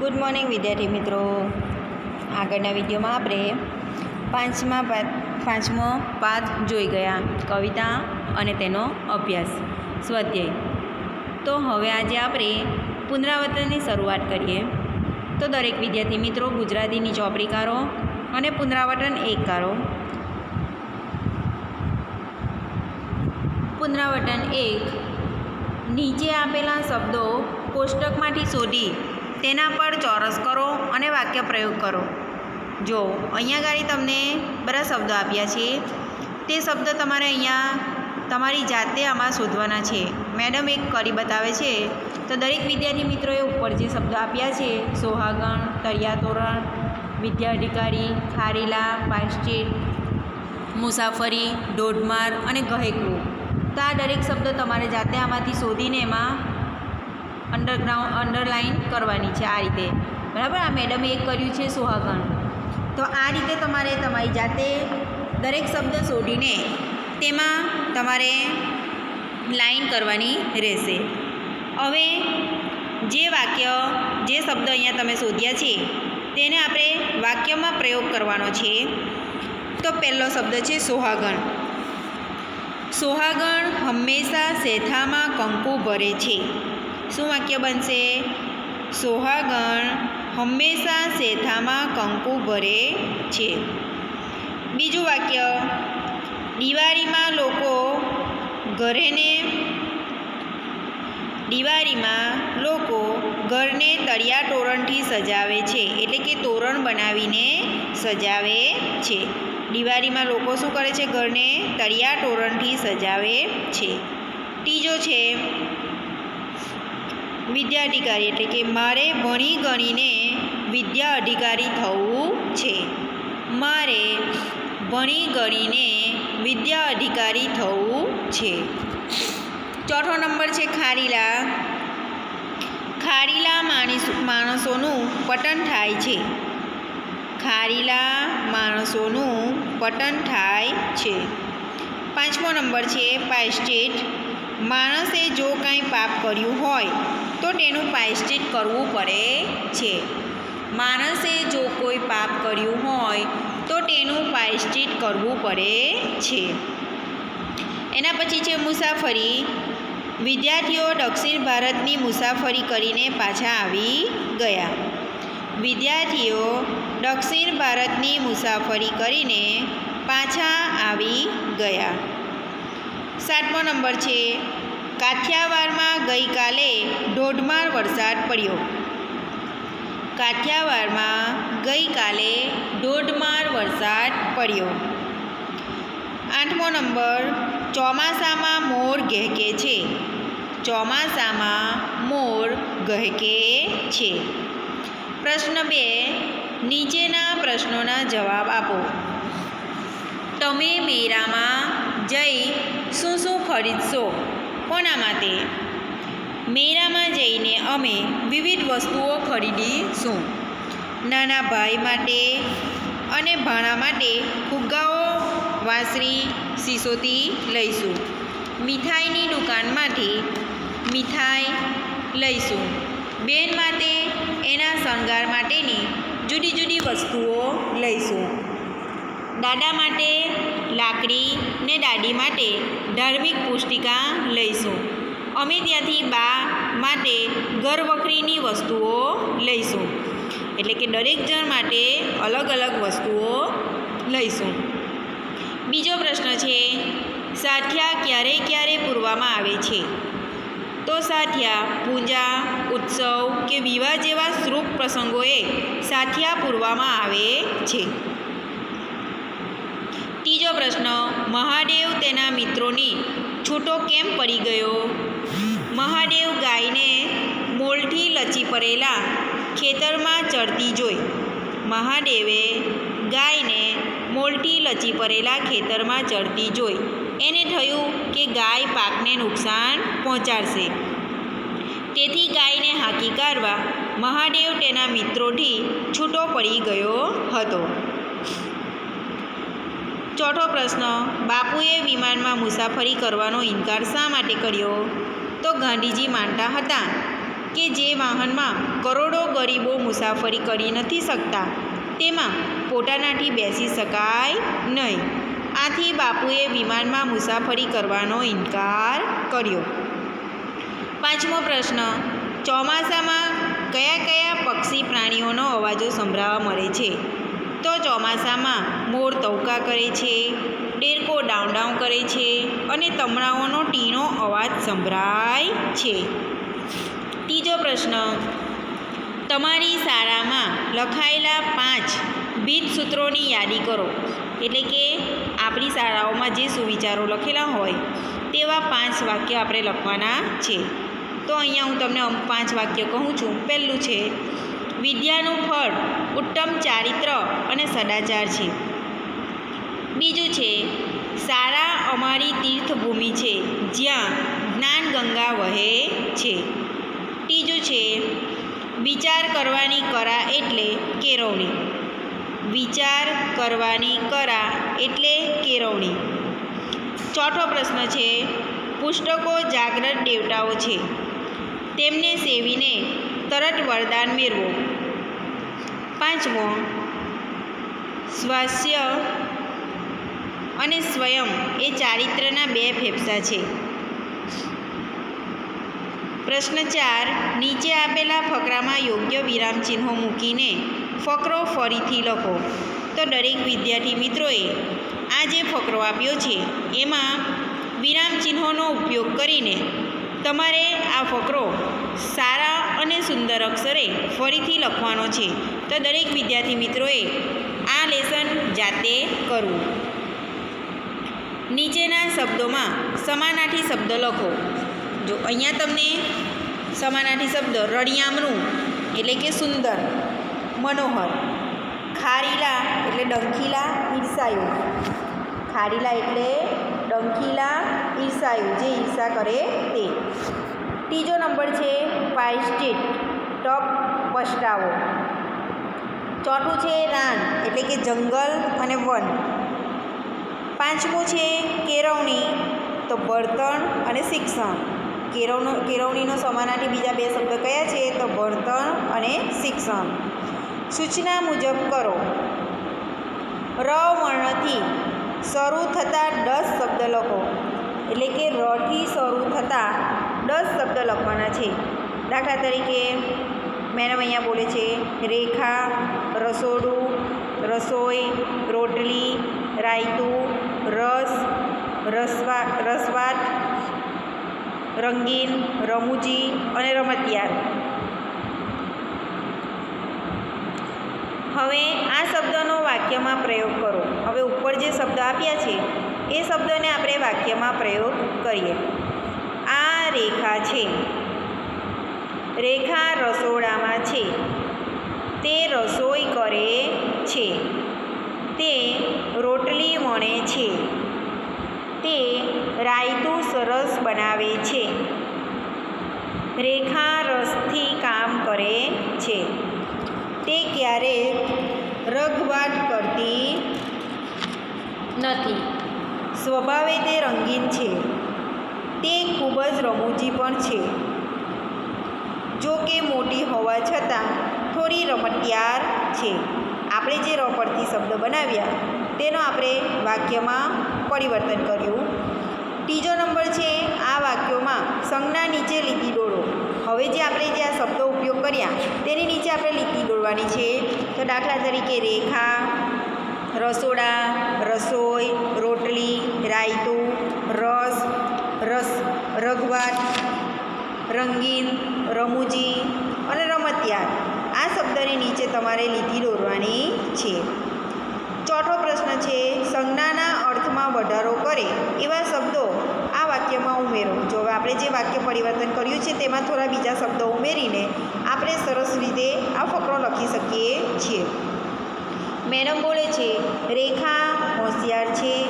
Good morning વિદ્યાર્થી મિત્રો. આગળના વિડીયોમાં આપણે પાંચમા પાંચમો પાઠ જોઈ ગયા, કવિતા અને તેનો અભ્યાસ, સ્વાધ્યાય. તો હવે આજે આપણે પુનરાવર્તનની શરૂઆત કરીએ. તો દરેક વિદ્યાર્થી મિત્રો, ગુજરાતીની ચોપડી કાઢો અને પુનરાવર્તન એક કાઢો. પુનરાવર્તન એક નીચે આપેલા શબ્દો કોષ્ટકમાંથી શોધી તેના પર ચોરસ કરો અને વાક્ય પ્રયોગ કરો. જો અહીંયા ગાડી તમને બધા શબ્દો આપ્યા છે, તે શબ્દ તમારે અહીંયા તમારી જાતે આમાં શોધવાના છે. મેડમ એક કરી બતાવે છે, તો દરેક વિદ્યાર્થી મિત્રોએ ઉપર જે શબ્દો આપ્યા છે, સોહાગણ, તળિયા તોરણ, વિદ્યા અધિકારી, ખારીલા પાસ્ટેટ મુસાફરી, દોઢમાર અને ગહેકવું તો આ દરેક શબ્દો તમારે જાતે આમાંથી શોધીને એમાં અંડરગ્રાઉન્ડ અંડરલાઇન કરવાની છે આ રીતે. બરાબર? આ મેડમે એક કર્યું છે સુહાગણ. તો આ રીતે તમારે તમારી જાતે દરેક શબ્દ શોધીને તેમાં તમારે લાઈન કરવાની રહેશે. હવે જે વાક્ય, જે શબ્દ અહીંયા તમે શોધ્યા છે, તેને આપણે વાક્યમાં પ્રયોગ કરવાનો છે. તો પહેલો શબ્દ છે સોહાગણ. સોહાગણ હંમેશા શેથામાં કંકુ ભરે છે. શું વાક્ય બનશે? સોહાગણ હંમેશા શેથામાં કંકુ ભરે છે. બીજું વાક્ય, દિવાળીમાં લોકો ઘરેને, દિવાળીમાં લોકો ઘરને તળિયા તોરણથી સજાવે છે, એટલે કે તોરણ બનાવીને સજાવે છે. દિવાળીમાં લોકો શું કરે છે? ઘરને તળિયા તોરણથી સજાવે છે. ત્રીજો છે વિદ્યા અધિકારી એટલે કે મારે ભણી ગણીને વિદ્યા અધિકારી થવું છે. મારે ભણી ગણીને વિદ્યા અધિકારી થવું છે. ચોથો નંબર છે ખારીલા. ખારીલા માણસ, માણસોનું પતન થાય છે. ખારીલા માણસોનું પતન થાય છે. પાંચમો નંબર છે પાયશ્ચિત માણસે જો કાંઈ પાપ કર્યું હોય તો તેનું પાયશ્ચિત કરવું પડે છે. માણસે જો કોઈ પાપ કર્યું હોય, તો તેનું પાયશ્ચિત કરવું પડે છે. એના પછી છે મુસાફરી. વિદ્યાર્થીઓ દક્ષિણ ભારતની મુસાફરી કરીને પાછા આવી ગયા. વિદ્યાર્થીઓ દક્ષિણ ભારતની મુસાફરી કરીને પાછા આવી ગયા. સાતમો નંબર છે કાઠિયાવાડમાં ગઈકાલે ધોધમાર વરસાદ પડ્યો. કાઠિયાવાડમાં ગઈકાલે ધોધમાર વરસાદ પડ્યો. આઠમો નંબર, ચોમાસામાં મોર ગહેકે છે. ચોમાસામાં મોર ગહેકે છે. પ્રશ્ન બે, નીચેના પ્રશ્નોના જવાબ આપો. તમે મેરામાં જઈ શું શું ખરીદશો? કોના માટે મેળામાં જઈને અમે વિવિધ વસ્તુઓ ખરીદીશું નાના ભાઈ માટે અને ભાણા માટે ફુગ્ગાઓ, વાંસળી સિસોટી લઈશું. મીઠાઈની દુકાનમાંથી મીઠાઈ લઈશું. બેન માટે એના શણગાર માટેની જુદી જુદી વસ્તુઓ લઈશું. દાદા માટે, લાકડી ને દાદી માટે ધાર્મિક પુસ્તિકા લઈશું. અમે ત્યાંથી બા માટે ઘર વખરીની વસ્તુઓ લઈશું. એટલે કે દરેક જણ માટે અલગ અલગ વસ્તુઓ લઈશું. બીજો પ્રશ્ન છે, સાથિયા ક્યારે ક્યારે પૂરવામાં આવે છે? તો સાથિયા, પૂજા, ઉત્સવ કે વિવાહ જેવા શુભ પ્રસંગોએ સાથિયા પૂરવામાં આવે છે. ત્રીજો પ્રશ્ન, મહાદેવ તેના મિત્રોની છૂટો કેમ પડી ગયો? મહાદેવ ગાયને મોલથી લચી પડેલા ખેતરમાં ચડતી જોઈ. મહાદેવે ગાયને મોલથી લચી પડેલા ખેતરમાં ચડતી જોઈ. એને થયું કે ગાય પાકને નુકસાન પહોંચાડશે. તેથી ગાયને હાંકી કાઢવા મહાદેવ તેના મિત્રોથી છૂટો પડી ગયો હતો. ચોથો પ્રશ્ન, બાપુએ વિમાનમાં મુસાફરી કરવાનો ઇનકાર શા માટે કર્યો? તો ગાંધીજી માનતા હતા કે જે વાહનમાં કરોડો ગરીબો મુસાફરી કરી નથી શકતા, તેમાં પોતાનાથી બેસી શકાય નહીં. આથી બાપુએ વિમાનમાં મુસાફરી કરવાનો ઇનકાર કર્યો. પાંચમો પ્રશ્ન, ચોમાસામાં કયા કયા પક્ષી પ્રાણીઓનો અવાજો સંભળાવા મળે છે? તો ચોમાસામાં મોર તવકા કરે છે, ડેરકો ડાઉન ડાઉન કરે છે અને તમણાઓનો ટીણો અવાજ સંભળાય છે. ત્રીજો પ્રશ્ન, તમારી શાળામાં લખાયેલા પાંચ ભીત સૂત્રોની યાદી કરો. એટલે કે આપણી શાળાઓમાં જે સુવિચારો લખેલા હોય, તેવા પાંચ વાક્ય આપણે લખવાના છે. તો અહીંયા હું તમને પાંચ વાક્ય કહું છું. પહેલું છે વિદ્યાનું ફળ, ઉત્તમ ચારિત્ર અને સદાચાર છે. બીજું છે, સારા અમારી તીર્થભૂમિ છે, જ્યાં જ્ઞાન ગંગા વહે છે. ત્રીજું છે, વિચાર કરવાની કરા એટલે કેળવણી. વિચાર કરવાની કરા એટલે કેળવણી. ચોથો પ્રશ્ન છે, પુસ્તકો જાગ્રત દેવતાઓ છે. તેમને સેવીને તરત વરદાન મેળવો. પાંચમો, સ્વાસ્ય અને સ્વયં એ ચારિત્રના બે ફેફસા છે. પ્રશ્ન ચાર, નીચે આપેલા ફકરામાં યોગ્ય વિરામચિહ્નો મૂકીને ફકરો ફરીથી લખો. તો દરેક વિદ્યાર્થી મિત્રોએ આ જે ફકરો આપ્યો છે, એમાં વિરામચિહ્નોનો ઉપયોગ કરીને તમારે આ ફકરો સારા અને સુંદર અક્ષરે ફરીથી લખવાનો છે. તો દરેક વિદ્યાર્થી મિત્રોએ આ લેસન જાતે કરવું. નીચેના શબ્દોમાં સમાનાર્થી શબ્દ લખો. જો અહીંયા તમને સમાનાર્થી શબ્દ રળિયામણું એટલે કે સુંદર, મનોહર, ખારીલા એટલે ડંખીલા, ઈર્ષાયુ. ખારીલા એટલે ડંખીલા, ઈર્ષાયુ, જે ઈર્ષા કરે તે. ત્રીજો નંબર છે પાઇસ્ટિટ ટોપ પસ્તાવો ચોથું છે રાન એટલે કે જંગલ અને વન. પાંચમું છે કેળવણી, તો બળતણ અને શિક્ષણ. કેળવનો કેળવણીનો સમાનાર્થી બીજા બે શબ્દ કયા છે? તો બળતણ અને શિક્ષણ. સૂચના મુજબ કરો. ર વર્ણથી શરૂ થતા દસ શબ્દ લખો. એટલે કે રથી શરૂ થતા દસ શબ્દ લખવાના છે. દાખલા તરીકે, મેડમ અહીંયા બોલે છે, રેખા, રસોડું, રસોઈ, રોટલી, રાયતું, રસ, રસવા, રસવાટ, રંગીન, રમૂજી અને રમતિયાર. હવે આ શબ્દનો વાક્યમાં પ્રયોગ કરો. હવે ઉપર જે શબ્દ આપ્યા છે, એ શબ્દને આપણે વાક્યમાં પ્રયોગ કરીએ. રેખા છે. રેખા રસોડામાં છે. તે રસોઈ કરે છે. તે રોટલી વણે છે. તે રાયતું સરસ બનાવે છે. રેખા રસથી કામ કરે છે. તે ક્યારેક રઘવાટ કરતી નથી. સ્વભાવે તે રંગીન છે. તે ખૂબ જ રમૂજી પણ છે. જો કે મોટી હોવા છતાં થોડી રમતિયાર છે. આપણે જે ર પરથી શબ્દ બનાવ્યા તેનો આપણે વાક્યમાં પરિવર્તન કર્યું. ત્રીજો નંબર છે આ વાક્યોમાં સંજ્ઞા નીચે લીટી દોરો. હવે જે આપણે જે આ શબ્દો ઉપયોગ કર્યા તેની નીચે આપણે લીટી દોરવાની છે. તો દાખલા તરીકે રેખા, રસોડા, રસોઈ, રોટલી, રાયતું રસ રસ રઘવાટ રંગીન, રમૂજી અને રમતિયાર. આ શબ્દની નીચે તમારે લીટી દોરવાની છે. ચોથો પ્રશ્ન છે, સંજ્ઞાના અર્થમાં વધારો કરે એવા શબ્દો આ વાક્યમાં ઉમેરો. જો આપણે જે વાક્ય પરિવર્તન કર્યું છે, તેમાં થોડા બીજા શબ્દો ઉમેરીને આપણે સરસ રીતે આ ફકરો લખી શકીએ છીએ. મેડમ બોલે છે, રેખા હોશિયાર છે.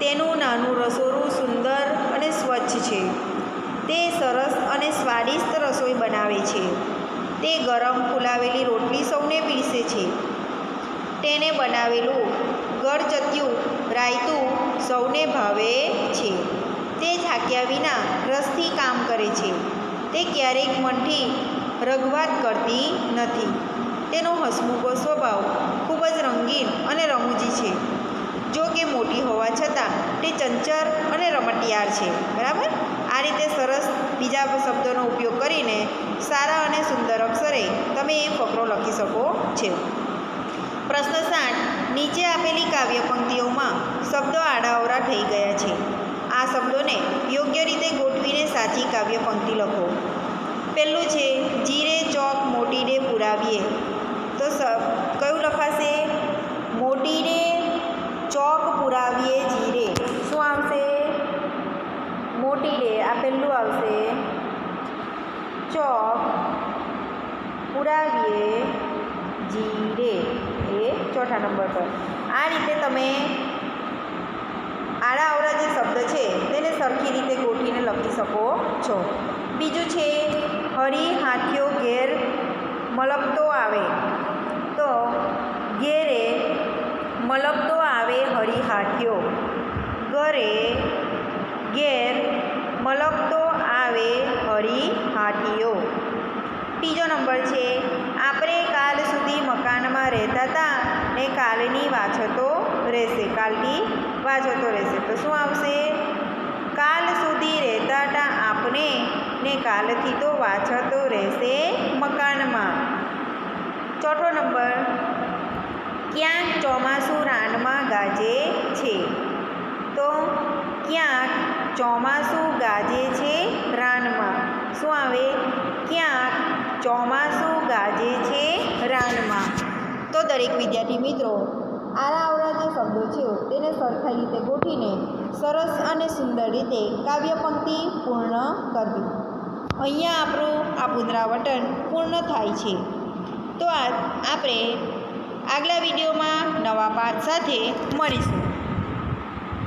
તેનું નાનું રસોડું સુંદર અને સ્વચ્છ છે. તે સરસ અને સ્વાદિષ્ટ રસોઈ બનાવે છે. તે ગરમ ફુલાવેલી રોટલી સૌને પીરસે છે. તેને બનાવેલું ગળચત્યું રાયતું સૌને ભાવે છે. તે થાક્યા વિના રસથી કામ કરે છે. તે ક્યારેક મનથી રઘવાત કરતી નથી. તેનો હસમુખો સ્વભાવ ખૂબ જ રંગીન અને રમૂજી છે. જો કે મોટી હોવા છતાં તે ચંચળ અને રમટિયાર છે. બરાબર? બીજા શબ્દોનો ઉપયોગ કરીને સારા અને સુંદર અક્ષરે તમે એ ફકરો લખી શકો છો. પ્રશ્ન સાત, નીચે આપેલી કાવ્ય પંક્તિઓમાં શબ્દો આડાઅવળા થઈ ગયા છે. આ શબ્દોને યોગ્ય રીતે ગોઠવીને સાચી કાવ્ય પંક્તિ લખો. પહેલું છે, જીરે ચોક મોટીને પુરાવીએ. તો સ કયું લખાશે મોટીરે ચોક પુરાવીએ જીરે શું આવશે મોટીરે આ પહેલું આવશે ચોક પુરાવીએ જીરે એ ચોથા નંબર પર. આ રીતે તમે આડા અવળા જે શબ્દ છે તેને સરખી રીતે ગોઠવીને લખી શકો છો. બીજું છે, હરી હાથીઓ ઘેર મલકતો આવે તો ઘેરે મલકતો આવે હરી હાથીઓ ઘરે ઘેર મલકતો આવે હરી હાથીઓ ત્રીજો નંબર છે. આપણે કાલ સુધી મકાનમાં રહેતા હતા ને કાલની વાછતો રહેશે. કાલની વાછતો રહેશે. તો શું આવશે? કાલ સુધી રહેતા હતા આપણે ને કાલથી તો વાછતો રહેશે મકાનમાં. ચોથો નંબર. ક્યાંક ચોમાસું રાનમાં ગાજે છે. તો ક્યાંક ચોમાસું ગાજે છે રાનમાં. શું આવે? ક્યાંક ચોમાસું ગાજે છે રાનમાં. તો દરેક વિદ્યાર્થી મિત્રો, આરા આવરા જે શબ્દો છે, તેને સરખા રીતે ગોઠવીને સરસ અને સુંદર રીતે કાવ્ય પંક્તિ પૂર્ણ કરવી. અહીંયા આપણું આ પુનરાવર્તન પૂર્ણ થાય છે. તો આ, આપણે આગલા વિડીયોમાં નવા પાઠ સાથે મળીશું.